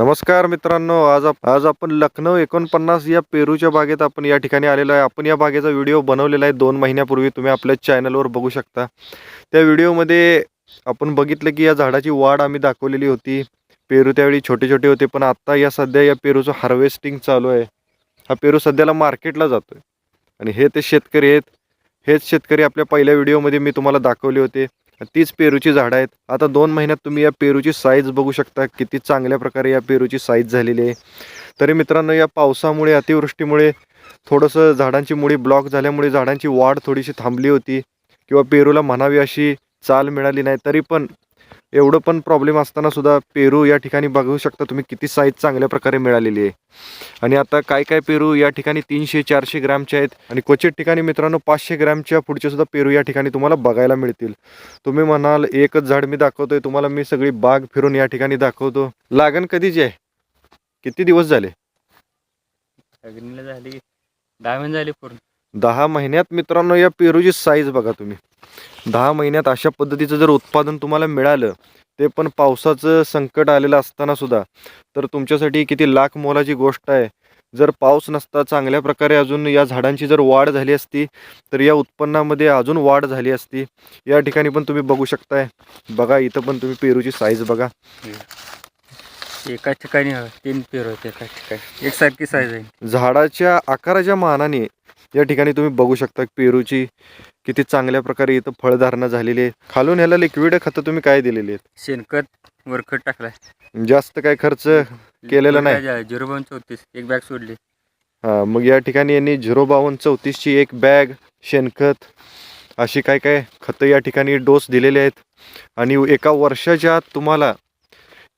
नमस्कार मित्रांनो आज आप आज आपण लखनौ एकोणपन्नास या पेरूच्या बागेत आपण या ठिकाणी आलेलो आहे. आपण या बागेचा व्हिडिओ बनवलेला आहे दोन महिन्यापूर्वी. तुम्ही आपल्या चॅनलवर बघू शकता. त्या व्हिडिओमध्ये आपण बघितलं की या झाडाची वाढ आम्ही दाखवलेली होती. पेरू त्यावेळी छोटे छोटे होते पण आत्ता या सध्या या पेरूचं हार्वेस्टिंग चालू आहे. हा पेरू सध्याला मार्केटला जातो आहे आणि हे ते शेतकरी आहेत. हेच शेतकरी आपल्या पहिल्या व्हिडिओमध्ये मी तुम्हाला दाखवले होते. तीच पेरूची झाडं आहेत. आता दोन महिन्यात तुम्ही या पेरूची साईज बघू शकता. किती चांगल्या प्रकारे या पेरूची साईज झालेली आहे. तरी मित्रांनो या पावसामुळे अतिवृष्टीमुळे थोडंसं झाडांची मुळी ब्लॉक झाल्यामुळे झाडांची वाढ थोडीशी थांबली होती. किंवा पेरूला म्हणावी अशी चाल मिळाली नाही. तरी पण एवढं पण प्रॉब्लेम असताना सुद्धा पेरू या ठिकाणी बघू शकता तुम्ही किती साईज चांगल्या प्रकारे मिळालेली आहे. आणि आता काय काय पेरू या ठिकाणी तीनशे चारशे ग्रॅमचे आहेत. आणि क्वचित ठिकाणी मित्रांनो पाचशे ग्रॅमच्या पुढचे सुद्धा पेरू या ठिकाणी तुम्हाला बघायला मिळतील. तुम्ही म्हणाल एकच झाड मी दाखवतोय तुम्हाला मी सगळी बाग फिरून या ठिकाणी दाखवतो. लागण कधीची आहे? किती दिवस झाले? झाली दहा झाले पूर्ण. दहा महिन्यात मित्रांनो या पेरूची साईज बघा तुम्ही. दहा महिन्यात अशा पद्धतीचं जर उत्पादन तुम्हाला मिळालं ते पण पावसाचं संकट आलेलं असताना सुद्धा. तर तुमच्यासाठी किती लाख मोलाची गोष्ट आहे. जर पाऊस नसता चांगल्या प्रकारे अजून या झाडांची जर वाढ झाली असती तर या उत्पन्नामध्ये अजून वाढ झाली असती. या ठिकाणी पण तुम्ही बघू शकताय. बघा इथं पण तुम्ही पेरूची साईज बघा. एकाच ठिकाणी तीन पेर होते एकाच ठिकाणी. एकसारखी साईज आहे. झाडाच्या आकाराच्या मानाने या ठिकाणी तुम्ही बघू शकता पेरूची किती चांगल्या प्रकारे इथं फळधारणा झालेली आहे. खालून ह्याला लिक्विड खतं तुम्ही काय दिलेली आहेत? शेणखत वरखत टाकलाय. जास्त काय खर्च केलेलं नाही. झिरो बावन चौतीस एक बॅग सोडली. हा मग या ठिकाणी यांनी झिरो बावन्न चौतीसची एक बॅग शेणखत अशी काय काय खतं या ठिकाणी डोस दिलेले आहेत. आणि एका वर्षाच्या आत तुम्हाला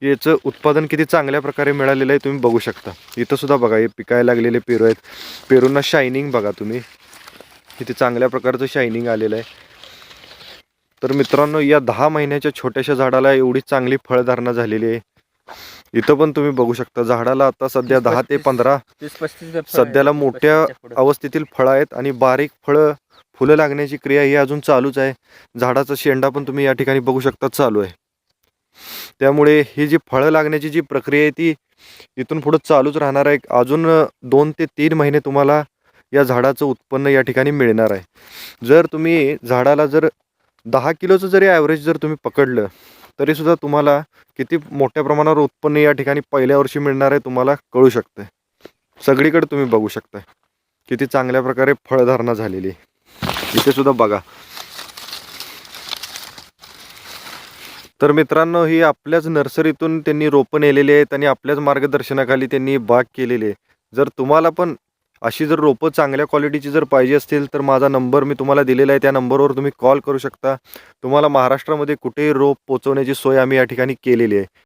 याचं उत्पादन किती चांगल्या प्रकारे मिळालेलं आहे तुम्ही बघू शकता इथं सुद्धा बघा हे पिकायला लागलेले पेरू आहेत पेरूंना शायनिंग बघा तुम्ही किती चांगल्या प्रकारचं शायनिंग आलेलं आहे तर मित्रांनो या दहा महिन्याच्या छोट्याशा झाडाला एवढी चांगली फळधारणा झालेली आहे इथं पण तुम्ही बघू शकता झाडाला आता सध्या दहा ते. पंधरा. सध्याला मोठ्या. अवस्थेतील फळं आहेत आणि बारीक फळं फुलं लागण्याची क्रिया ही अजून चालूच आहे झाडाचा शेंडा पण तुम्ही या ठिकाणी बघू शकता चालू आहे त्यामुळे ही जी फळं लागण्याची जी प्रक्रिया आहे ती इथून पुढं चालूच राहणार आहे. अजून दोन ते तीन महिने तुम्हाला या झाडाचं उत्पन्न या ठिकाणी मिळणार आहे. जर तुम्ही झाडाला जर दहा किलोचं जरी ॲव्हरेज जर तुम्ही पकडलं तरीसुद्धा तुम्हाला किती मोठ्या प्रमाणावर उत्पन्न या ठिकाणी पहिल्या वर्षी मिळणार आहे तुम्हाला कळू शकतं सगळीकडे तुम्ही बघू शकता किती चांगल्या प्रकारे फळधारणा झालेली आहे. इथे सुद्धा बघा. तर मित्रांनो ही आपल्याच नर्सरीतून त्यांनी रोपं नेलेली आहेत आणि आपल्याच मार्गदर्शनाखाली त्यांनी बाग केलेली आहे. जर तुम्हाला पण अशी जर रोपं चांगल्या क्वालिटीची जर पाहिजे असतील तर माझा नंबर मी तुम्हाला दिलेला आहे. त्या नंबरवर तुम्ही कॉल करू शकता. तुम्हाला महाराष्ट्रामध्ये कुठेही रोप पोचवण्याची सोय आम्ही या ठिकाणी केलेली आहे.